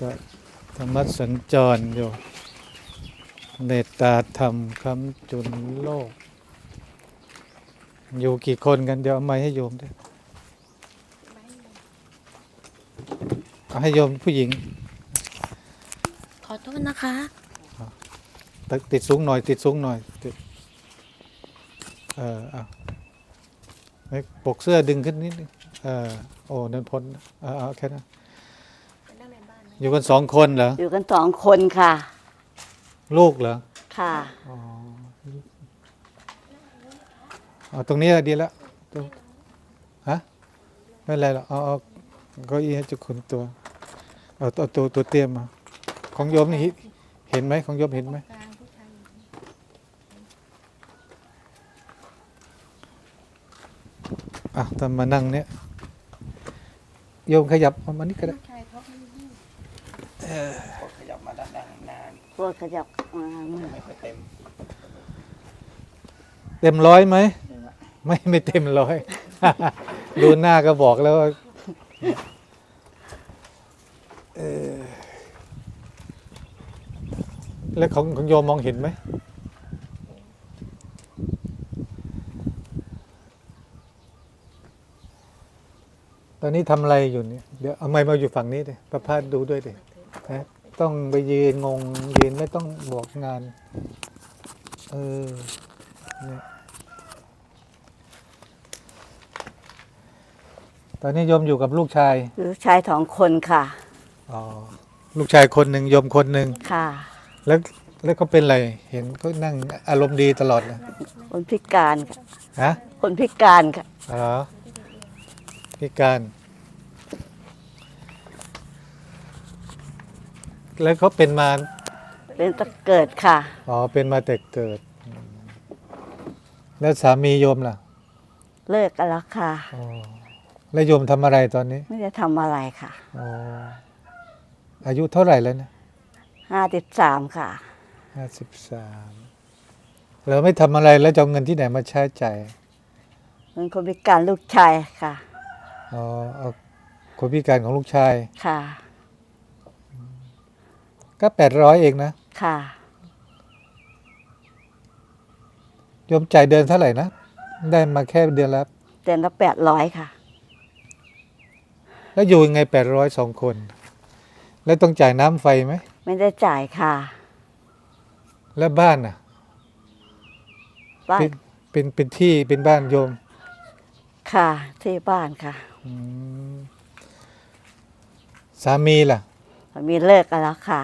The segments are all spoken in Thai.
ก็ธรรมสัญจรอยู่เนตตาธรรมคำจุนโลก อยู่กี่คนกันเดี๋ยวเอาไม้ให้โยมด้วยเอาให้โยมผู้หญิง ขอโทษนะคะ ติดติดสูงหน่อย ติดสูงหน่อยติดเออเอาไม่ปกเสื้อดึงขึ้นนิดนึงเออโอ้นั่นพ้นเอาเอาแค่นั้น อยู่กันสองคนเหรอ อยู่กันสองคนค่ะ ลูกเหรอ ค่ะ อ๋อเอาตรงนี้ดีแล้วตรงฮะ ไม่เป็นไรหรอกเอาเอาเก็อี้ให้จุกคนตัว เอาเอาตัวตัวเตรียมมา ของโยมนี่เห็นเห็นไหมของโยมเห็นไหม อะตอนมานั่งเนี่ย โยมขยับมามานี่ก็ได้ ขยับมาด้านหน้า หน้าพวกขยับมาไม่ค่อยเต็มเต็มร้อยไหมไม่ไม่เต็มร้อย ดูหน้าก็บอกแล้วว่าเออแล้วของของโยมมองเห็นไหม ตอนนี้ทำอะไรอยู่เนี่ย เดี๋ยวเอาไม้มาอยู่ฝั่งนี้ดิประพาสดูด้วยดินะ ต้องไปยืนงงยืนไม่ต้องบอกงาน เออเนี่ยตอนนี้โยมอยู่กับลูกชาย ลูกชายสองคนค่ะ อ๋อ ลูกชายคนหนึ่งโยมคนหนึ่งค่ะ แล้วแล้วเขาเป็นอะไร เห็นเขานั่งอารมณ์ดีตลอดเลยคนพิการค่ะ ฮะ คนพิการค่ะ อ๋อพิการ แล้วเขาเป็นมาเป็นตะเกิดค่ะ อ๋อเป็นมาแต่เกิดอืมแล้วสามีโยมล่ะเลิกกันแล้วค่ะ อ๋อแล้วโยมทำอะไรตอนนี้ไม่ได้ทำอะไรค่ะอ๋ออายุเท่าไหร่แล้วนะห้าสิบสามค่ะ ห้าสิบสามเราไม่ทำอะไรแล้วจะเอาเงินที่ไหนมาใช้จ่ายเป็นคนพิการลูกชายค่ะ อ๋อเอาคนพิการของลูกชายค่ะ ก็แปดร้อยเองนะ ค่ะโยมจ่ายเดือนเท่าไหร่นะ ได้มาแค่เดือนละเดือนละแปดร้อยค่ะ แล้วอยู่ยังไงแปดร้อยสองคน แล้วต้องจ่ายน้ำไฟไหม ไม่ได้จ่ายค่ะ แล้วบ้านน่ะ บ้านเป็นเป็นเป็นที่เป็นบ้านโยมค่ะ ที่บ้านค่ะ อืมสามีล่ะ มีเลิกกันแล้วค่ะ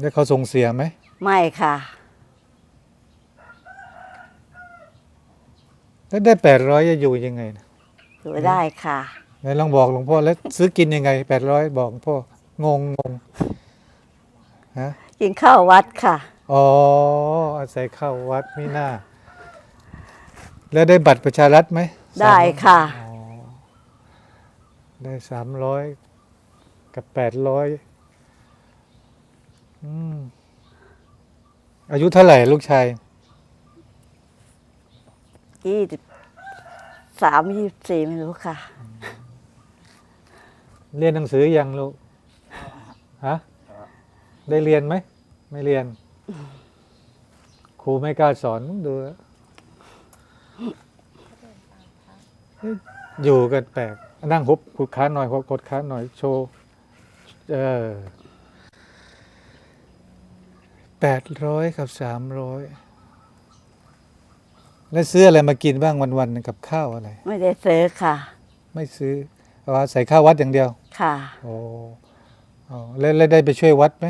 แล้วเขาส่งเสียไหม ไม่ค่ะ แล้วได้แปดร้อยจะอยู่ยังไงนะอยู่ได้ค่ะ ไหนลองบอกหลวงพ่อแล้วซื้อกินยังไงแปดร้อยบอกหลวงพ่องงงงฮะ กินข้าววัดค่ะ อ๋ออาศัยเข้าวัดไม่น่า แล้วได้บัตรประชารัฐไหมได้ค่ะ อ๋อได้สามร้อย กับแปดร้อยอายุเท่าไหร่ลูกชายยี่สิบสามยี่สิบสี่ไม่รู้ค่ะ เรียนหนังสือยังลูก ฮะ ได้เรียนไหม ไม่เรียน ครูไม่กล้าสอนดูแล้วอยู่กันแปลกนั่งหุบขุดขาหน่อยกดขาหน่อยโชว์ เออแปดร้อยกับสามร้อยแล้วซื้ออะไรมากินบ้างวันๆกับข้าวอะไร ไม่ได้ซื้อค่ะ ไม่ซื้อเอาใส่ข้าววัดอย่างเดียว ค่ะโอ้อ๋อแล้วแล้วได้ไปช่วยวัดไหม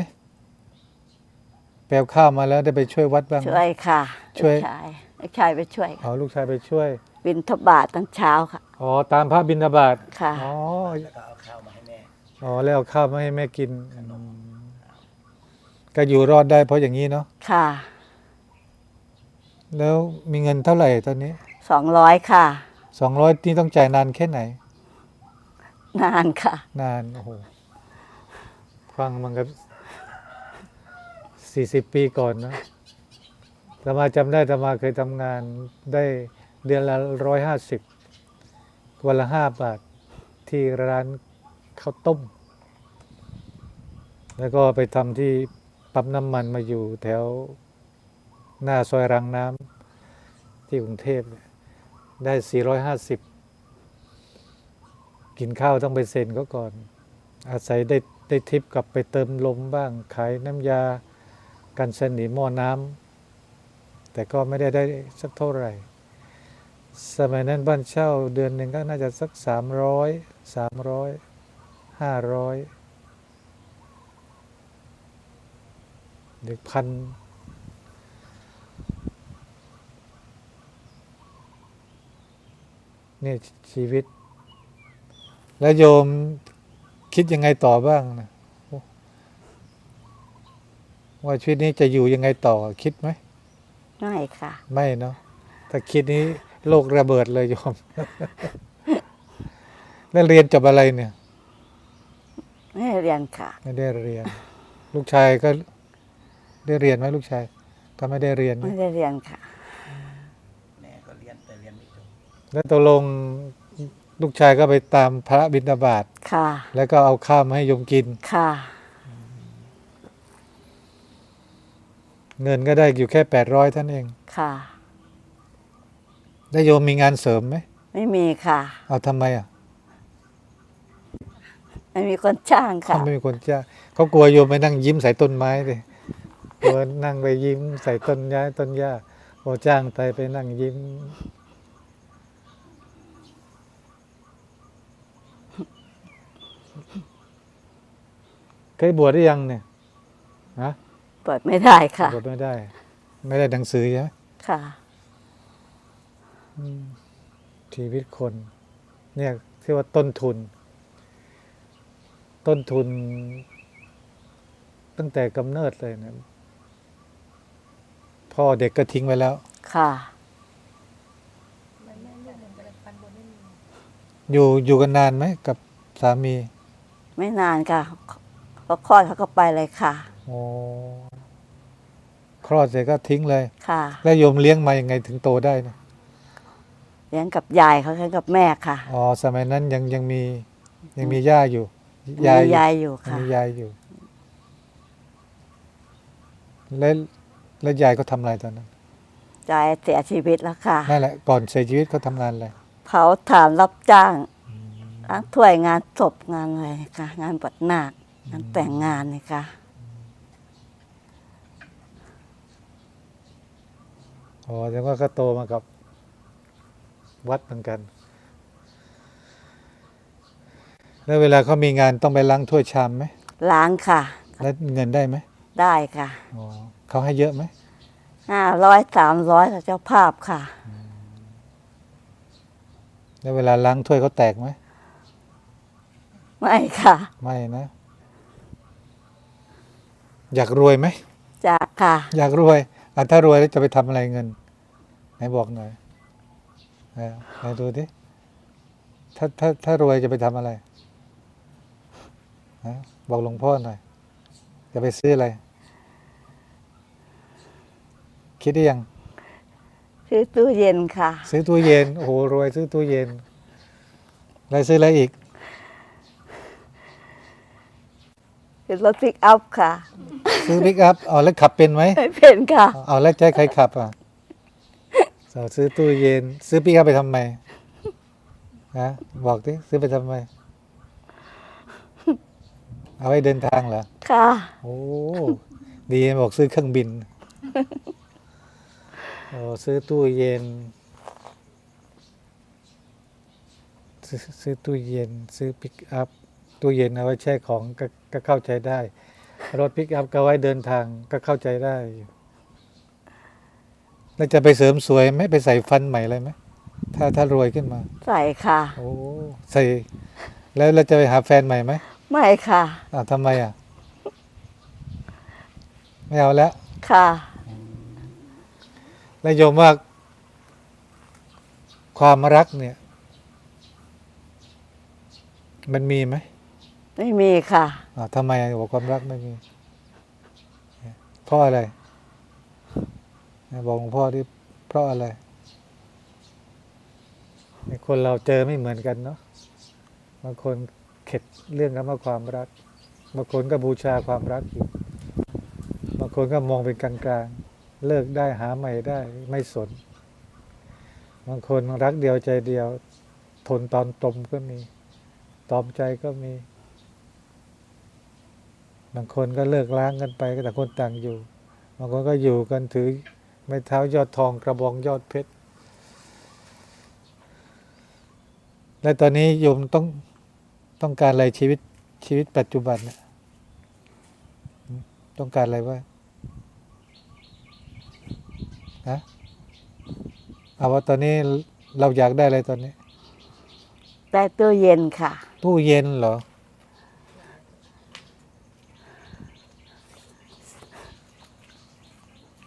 แปลข้าวมาแล้วได้ไปช่วยวัดบ้างไหมช่วยค่ะ ช่วยลูกชายลูกชายไปช่วยอ๋อลูกชายไปช่วย บินทบาทตั้งเช้าค่ะอ๋อตามพระบิณฑบาตค่ะอ๋อแล้วก็เอาข้าวมาให้แม่อ๋อแล้วเอาข้าวมาให้แม่กินอืมก็อยู่รอดได้เพราะอย่างนี้เนาะค่ะ แล้วมีเงินเท่าไหร่ตอนนี้สองร้อยค่ะ สองร้อยที่ต้องจ่ายนานแค่ไหน นานค่ะ นานโอ้โหฟังมันกับสี่สิบปีก่อนนะตมาจำได้ตมาเคยทำงานได้เดือนละร้อยห้าสิบวันละห้าบาทที่ร้าน ข้าวต้ม แล้วก็ไปทำที่ปั๊มน้ำมันมาอยู่แถวหน้าซอยรังน้ำที่กรุงเทพได้ 450 กินข้าวต้องไปเซ็นก็ก่อน อาศัยได้ได้ทิปกลับไปเติมลมบ้าง ขายน้ำยากันสนิมหม้อน้ำแต่ก็ไม่ได้ได้สักเท่าไหร่ สมัยนั้นบ้านเช่าเดือนหนึ่งก็น่าจะสัก 300 300 ห้าร้อยหรือพันนี่ชีวิต แล้วโยมคิดยังไงต่อบ้างนะว่าชีวิตนี้จะอยู่ยังไงต่อคิดไหม ไม่ค่ะ ไม่เนาะถ้าคิดนี้โลกระเบิดเลยโยม แล้วเรียนจบอะไรเนี่ย ไม่ได้เรียนค่ะ ไม่ได้เรียน ลูกชายก็ได้เรียนไหมลูกชาย ก็ไม่ได้เรียน ไม่นะได้เรียนค่ะ แม่ก็เรียนแต่เรียนไม่จบแล้วตกลงลูกชายก็ไปตามพระบิณฑบาตค่ะ แล้วก็เอาข้าวมาให้โยมกิน ค่ะ เงินก็ได้อยู่แค่แปดร้อยท่านเองค่ะ แล้วโยมมีงานเสริมไหมไม่มีค่ะ เอาทำไมอะ ไม่มีคนจ้างค่ะเขาไม่มีคนจ้างเขากลัวโยมไปนั่งยิ้มใส่ต้นไม้เลยกลัวนั่งไปยิ้มใส่ต้นย้ายต้นหญ้าพอจ้างไปไปนั่งยิ้ม เคยบวชหรือยังเนี่ยฮะเปิดไม่ได้ค่ะบวชไม่ได้ ไม่ได้หนังสือใช่ไหมค่ะอืมชีวิตคน เนี่ยที่ว่าต้นทุน ต้นทุน ตั้งแต่กำเนิดเลยนะพ่อเด็กก็ทิ้งไว้แล้ว ค่ะ อยู่อยู่กันนานไหมกับสามี ไม่นานค่ะพอคลอดเขาก็ไปเลยค่ะ โอ้คลอดเสร็จก็ทิ้งเลย ค่ะ แล้วโยมเลี้ยงมายังไงถึงโตได้นะเลี้ยงกับยายเขาเลี้ยงกับแม่ค่ะ อ๋อ สมัยนั้นยังยังมียังมีย่าอยู่มี ยายอยู่ยายอยู่ยังค่ะมียายอยู่ แล้วแล้วยายก็ทำอะไรตอนนั้นยายเสียชีวิตแล้วค่ะนั่นแหละก่อนเสียชีวิตเขาทำงานอะไรเผาถ่านรับจ้างล้างถ้วยงานศพงานอะไรค่ะ งานบัดนาคงานแต่งงานนี่ค่ะอ๋อแสดงว่าก็โตมากับวัดเหมือนกัน แล้วเวลาเขามีงานต้องไปล้างถ้วยชามไหมล้างค่ะ แล้วเงินได้ไหมได้ค่ะอ๋อเขาให้เยอะไหมห้าร้อยสามร้อยเจ้าภาพค่ะ แล้วเวลาล้างถ้วยเขาแตกไหมไม่ค่ะ ไม่นะ อยากรวยไหมจากค่ะ อยากรวยอะถ้ารวยแล้วจะไปทำอะไรเงิน ไหนบอกหน่อยไหนไหนดูดิถ้าถ้าถ้ารวยจะไปทำอะไรฮะ บอกหลวงพ่อหน่อยจะไปซื้ออะไร คิดได้ยัง ซื้อตู้เย็นค่ะ ซื้อตู้เย็น โอ้โหรวยซื้อตู้เย็นอะไรซื้ออะไรอีกซื้อรถปิกอัพค่ะ ซื้อปิกอัพเอาแล้วขับเป็นไหมไม่เป็นค่ะ เอาแล้วจะให้ใครขับอะสาวซื้อตู้เย็น ซื้อปิกอัพไปทำไมฮะบอกดิซื้อไปทำไม เอาไว้เดินทางเหรอ ค่ะ โอ้ ดีบอกซื้อเครื่องบิน โอ้ซื้อตู้เย็น ซื้อซื้อตู้เย็น ซื้อปิกอัพ ตู้เย็นเอาไว้แช่ของก็ก็เข้าใจได้ รถปิกอัพก็ไว้เดินทางก็เข้าใจได้อยู่แล้วจะไปเสริมสวยไหมไปใส่ฟันใหม่อะไรไหมถ้าถ้ารวยขึ้นมา ใส่ค่ะ โอ้ ใส่ แล้วเราจะไปหาแฟนใหม่ไหม ไม่ค่ะ อ้าวทำไมอะ ไม่เอาแล้ว ค่ะ แล้วโยมว่าความรักเนี่ย มันมีไหมไม่มีค่ะ อ้าวทำไมอะบอกความรักไม่มีเพราะอะไรบอกหลวงพ่อที่เพราะอะไรไอ้คนเราเจอไม่เหมือนกันเนาะบางคน เข็ดเรื่องคำว่าความรักบางคนก็บูชาความรักอยู่บางคนก็มองเป็นกลางๆ เลิกได้หาใหม่ได้ไม่สน บางคนรักเดียวใจเดียว ทนตอนตมก็มี ตอมใจก็มี บางคนก็เลิกล้างกันไปก็ต่คนต่างอยู่ บางคนก็อยู่กันถือไม้เท้ายอดทองกระบองยอดเพชร และตอนนี้โยมต้อง ต้องการอะไรชีวิตชีวิตปัจจุบันเนี่ยหืมต้องการอะไรบ้างฮะเอาว่าตอนนี้เราอยากได้อะไรตอนนี้ ได้ตู้เย็นค่ะ ตู้เย็นเหรอ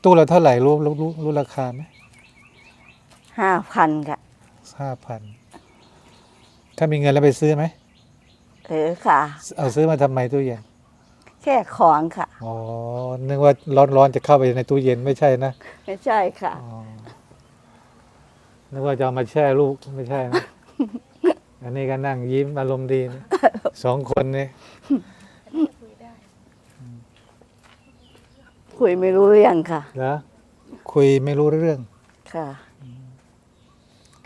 ตู้ละเท่าไหร่รู้รู้รู้รู้ราคาไหมห้าพันค่ะห้าพัน ถ้ามีเงินแล้วไปซื้อไหม เออค่ะ เอาซื้อมาทำไมตู้เย็น แค่ของค่ะ อ๋อ นึกว่าร้อนๆจะเข้าไปในตู้เย็นไม่ใช่นะไม่ใช่ค่ะ อ๋อนึกว่าจะเอามาแช่ลูกไม่ใช่นะ อันนี้ก็นั่งยิ้มอารมณ์ดีนะสองคนนี่คุยไม่รู้เรื่องค่ะ แล้วคุยไม่รู้เรื่อง ค่ะ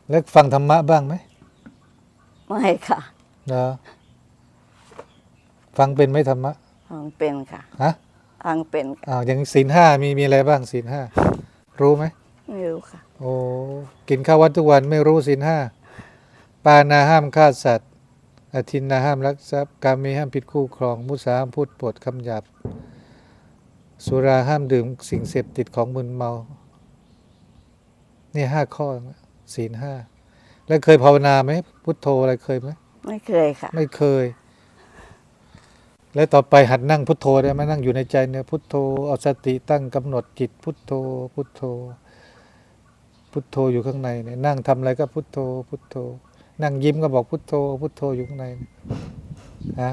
แล้วฟังธรรมะบ้างไหมไม่ค่ะเนาะ ฟังเป็นไหมธรรมะฟังเป็นค่ะฮะฟังเป็นค่ะอ้าวอย่างศีลห้ามีมีอะไรบ้างศีลห้ารู้ไหมไม่รู้ค่ะ โอ้กินข้าววัดทุกวันไม่รู้ศีลห้าปานาห้ามฆ่าสัตว์อาทินนาห้ามลักทรัพย์กามีห้ามผิดคู่ครอง มุสาห้ามพูดปดคำหยาบสุราห้ามดื่มสิ่งเสพติดของมึนเมา นี่ห้าข้อศีลห้าแล้วเคยภาวนาไหมพุทโธอะไรเคยไหมไม่เคยค่ะ ไม่เคย แล้วต่อไปหัดนั่งพุทโธได้ไหมนั่งอยู่ในใจเนี่ยพุทโธเอาสติตั้งกำหนดจิตพุทโธ พุทโธ พุทโธอยู่ข้างในเนี่ยนั่งทำอะไรก็พุทโธ พุทโธ นั่งยิ้มก็บอกพุทโธ พุทโธอยู่ข้างในนะ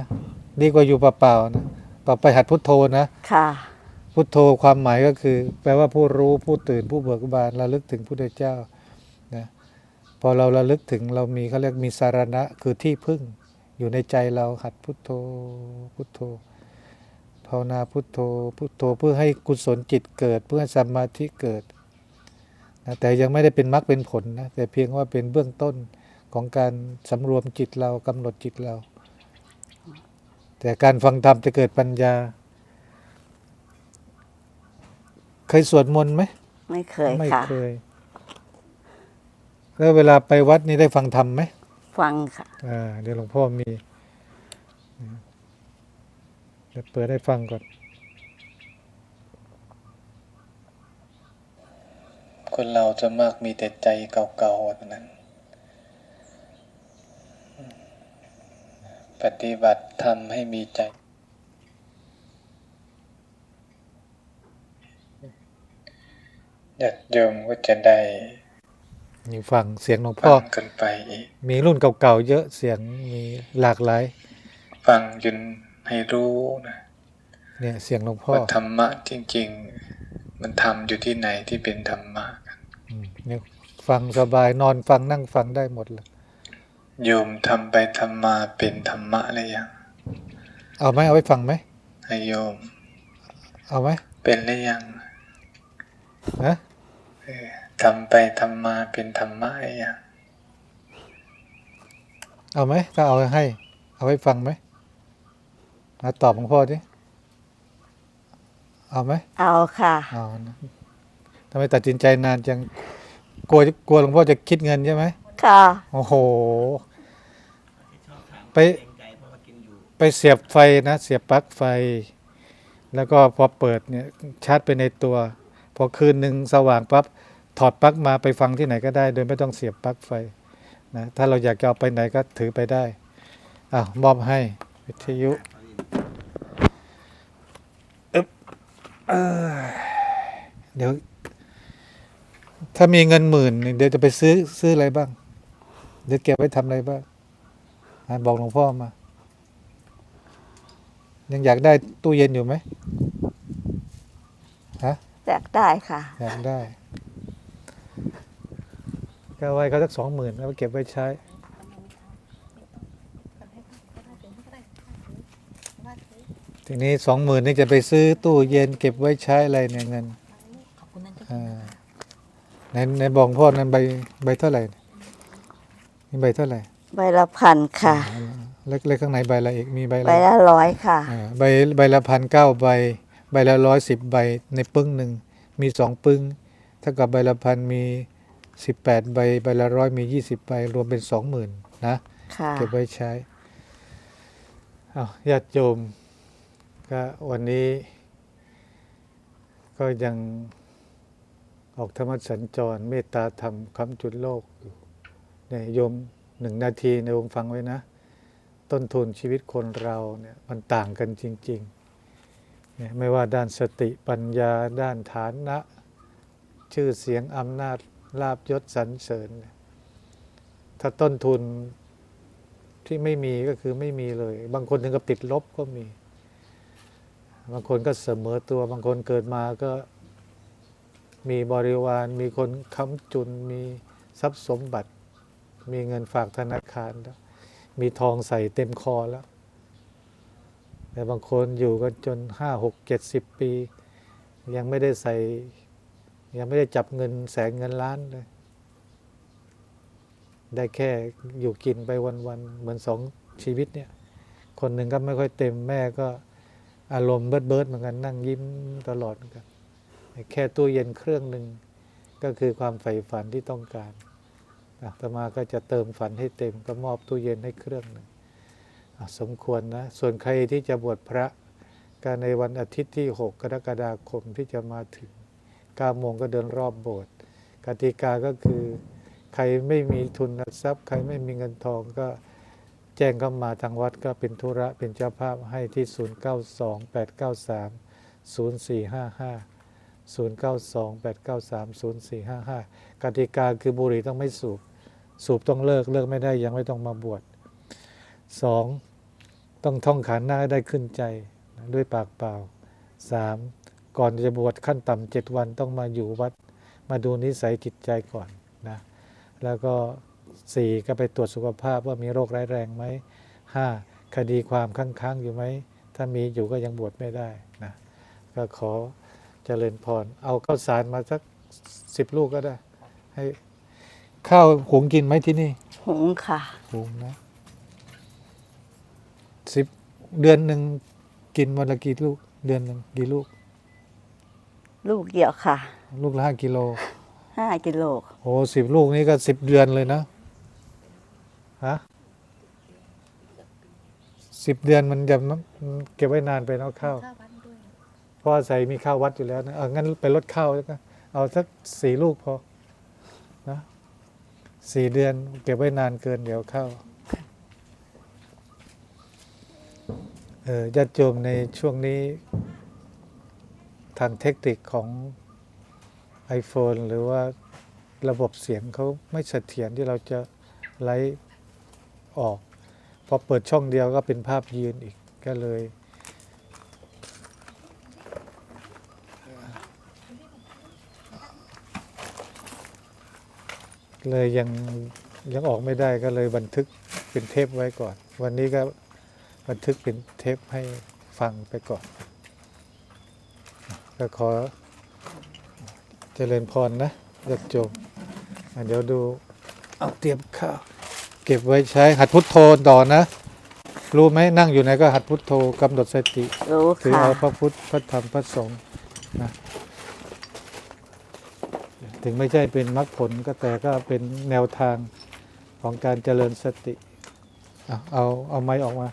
ดีกว่าอยู่เปล่าๆนะต่อไปหัดพุทโธนะค่ะ พุทโธความหมายก็คือ แปลว่าผู้รู้ผู้ตื่นผู้เบิกบานระลึกถึงพระพุทธเจ้านะพอเราระลึกถึงเรามีเขาเรียกมีสารณะคือที่พึ่ง อยู่ในใจเราหัดพุทโธพุทโธภาวนาพุทโธพุทโธเพื่อให้กุศลจิตเกิด เพื่อให้สมาธิเกิดนะแต่ยังไม่ได้เป็นมรรคเป็นผลนะแต่เพียงว่าเป็นเบื้องต้นของการสำรวมจิตเรากำหนดจิตเรา แต่การฟังธรรมจะเกิดปัญญา เคยสวดมนต์ไหมไม่เคยไม่ค่ะเคย แล้วเวลาไปวัดนี่ได้ฟังธรรมไหม ฟังค่ะอ่าเดี๋ยวหลวงพ่อมีเดี๋ยวเปิดให้ฟังก่อนคนเราจะมากมีแต่ใจเก่าๆเท่านั้น ปฏิบัติทำให้มีใจญาติโยมก็จะได้ นี่ฟังเสียงหลวงพ่อฟังกันไปอีกมีรุ่นเก่าๆเยอะเสียงมีหลากหลาย ฟังจนให้รู้นะเนี่ยเสียงหลวงพ่อว่าธรรมะจริง ๆ มันทำอยู่ที่ไหนที่เป็นธรรมะกันอืมเนี่ยฟังสบายนอนฟังนั่งฟังได้หมดเลยโยมทำไปทำมาเป็นธรรมะหรือยังเอาไหมเอาไว้ฟังไหมให้โยม เอาไหมเป็นหรือยังฮะเออ ทำไปทำมาเป็นธรรมะหรือยังเอาไหมถ้าเอาให้ เอาไว้ฟังไหมมาตอบหลวงพ่อดิเอาไหมเอาค่ะเอานะทำไมตัดสินใจนานจังกลัวกลัวหลวงพ่อจะคิดเงินใช่ไหมค่ะ โอ้โหชอบทางไปเกรงใจเพราะว่ากินอยู่ไปเสียบไฟนะ เสียบปลั๊กไฟ แล้วก็พอเปิดเนี่ยชาร์จไปในตัว พอคืนหนึ่งสว่างปั๊บถ อดปลั๊กมาไปฟังที่ไหนก็ได้ โดยไม่ต้องเสียบปลั๊กไฟนะถ้าเราอยากจะเอาไปไหนก็ถือไปได้อ้าวมอบให้วิทยุอึ๊บเอ้ยเดี๋ยว ถ้ามีเงินหมื่นนี่เดี๋ยวจะไปซื้อซื้ออะไรบ้าง เดี๋ยวเก็บไว้ทำอะไรบ้างอะบอกหลวงพ่อมา ยังอยากได้ตู้เย็นอยู่ไหมฮะอยากได้ค่ะ อยากได้ ก็เอาไว้เขาสักสองหมื่นแล้วเก็บไว้ใช้เทีนี้สองหมื่นนี่จะไปซื้อตู้เย็นเก็บไว้ใช้อะไรเนี่ยเงินขอบคุณนั่นก็อ่าในในบอกพ่อนั้นใบใบเท่าไหร่นี่ใบเท่าไหร่ ใบละพันค่ะ เล็กเล็กข้างในใบอะไรอีกมีใบอะไรใบละร้อยค่ะอ่าใบใบละพันเก้าใบ ใบละร้อยสิบใบในปึ้งหนึ่งมีสองปึ้งเท่ากับใบละพันมี สิบแปดใบ ใบละร้อยมียี่สิบใบ รวมเป็นสองหมื่นนะค่ะเก็บไว้ใช้เอาญาติโยมก็วันนี้ ก็ยังออกธรรมสัญจร เมตตาธรรมคำจุดโลกอยู่เนี่ยโยมหนึ่งนาทีในวงฟังไว้นะ ต้นทุนชีวิตคนเราเนี่ยมันต่างกันจริงๆเนี่ยไม่ว่าด้านสติปัญญาด้านฐานะ ชื่อเสียงอำนาจ ลาบยศสรรเสริญ ถ้าต้นทุนที่ไม่มีก็คือไม่มีเลย บางคนถึงกับติดลบก็มี บางคนก็เสมอตัว บางคนเกิดมาก็มีบริวาร มีคนค้ำจุน มีทรัพย์สมบัติ มีเงินฝากธนาคารแล้วมีทองใส่เต็มคอแล้ว แต่บางคนอยู่กันจนห้าหกเจ็ดสิบปี ยังไม่ได้ใส่ ยังไม่ได้จับเงินแสนเงินล้านเลย ได้แค่อยู่กินไปวันๆเหมือนสองชีวิตเนี่ย คนหนึ่งก็ไม่ค่อยเต็มแม่ก็อารมณ์เบิดเบิดเหมือนกันนั่งยิ้มตลอดเหมือนกันแค่ตู้เย็นเครื่องหนึ่งก็คือความใฝ่ฝันที่ต้องการอาตมาก็จะเติมฝันให้เต็มก็มอบตู้เย็นให้เครื่องหนึ่งสมควรนะ ส่วนใครที่จะบวชพระก็ในวันอาทิตย์ที่ 6 กรกฎาคมที่จะมาถึง 9โมงก็เดินรอบโบสถ์กติกาก็คือใครไม่มีทุนทรัพย์ ใครไม่มีเงินทองก็แจ้งเข้ามาทางวัดก็เป็นธุระเป็นเจ้าภาพให้ที่ 0928930455 0928930455 กติกาคือบุหรี่ต้องไม่สูบ สูบต้องเลิกเลิกไม่ได้ยังไม่ต้องมาบวช 2. ต้องท่องขันหน้าได้ขึ้นใจด้วยปากเปล่า 3. ก่อนจะบวชขั้นต่ำเจ็ดวันต้องมาอยู่วัดมาดูนิสัยจิตใจก่อนนะแล้วก็สี่ก็ไปตรวจสุขภาพว่ามีโรคร้ายแรงไหมห้าคดีความค้างๆอยู่ไหม ถ้ามีอยู่ก็ยังบวชไม่ได้นะก็ขอเจริญพร เอาข้าวสารมาสักสิบลูกก็ได้ ให้ข้าวหุงกินไหมที่นี่ หุงค่ะ หุงนะสิบเดือนหนึ่งกินวันละกี่ลูก เดือนหนึ่งกี่ลูก ลูกเดียวค่ะ ลูกละห้ากิโลห้ากิโลโอ้สิบลูกนี่ก็สิบเดือนเลยนะฮะสิบเดือนมันจะเก็บไว้นานไปเนาะข้าวข้าววัดด้วยเพราะว่าใส่มีข้าววัดอยู่แล้วนะเอองั้นไปลดข้าวแล้วกันเอาสักสี่ลูกพอนะสี่เดือนเก็บไว้นานเกินเดี๋ยวเข้าเออญาติโยมในช่วงนี้ ทางเทคนิคของ iPhone หรือว่าระบบเสียงเขาไม่เสถียรที่เราจะไลฟ์ออก พอเปิดช่องเดียวก็เป็นภาพยืนอีกก็เลย เลยยังยังออกไม่ได้ก็เลยบันทึกเป็นเทปไว้ก่อน วันนี้ก็บันทึกเป็นเทปให้ฟังไปก่อน ก็ขอเจริญพรนะญาติโยมอะเดี๋ยวดูเอาเตรียมข้าวเก็บไว้ใช้หัดพุทโธต่อนะ รู้ไหมนั่งอยู่ไหนก็หัดพุทโธกำหนดสติรู้ถือค่ะเอาพระพุทธพระธรรมพระสงฆ์นะถึงไม่ใช่เป็นมรรคผลก็แต่ก็เป็นแนวทางของการเจริญสติ เอาเอาเอาไม้ออกมา